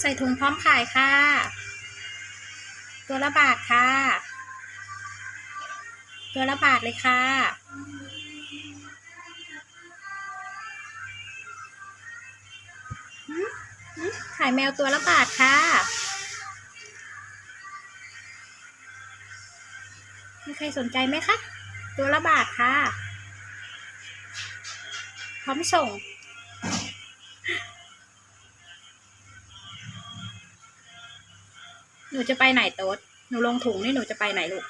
ใส่ถุงพร้อมขายค่ะ ตัวละบาทค่ะ ตัวละบาทเลยค่ะหืมหืมขายแมวตัวละบาทค่ะมีใครสนใจไหมคะ ตัวละบาทค่ะ พร้อมส่ง หนูจะไปไหนโต๊ดหนูลงถุงนี่หนูจะไปไหนลูก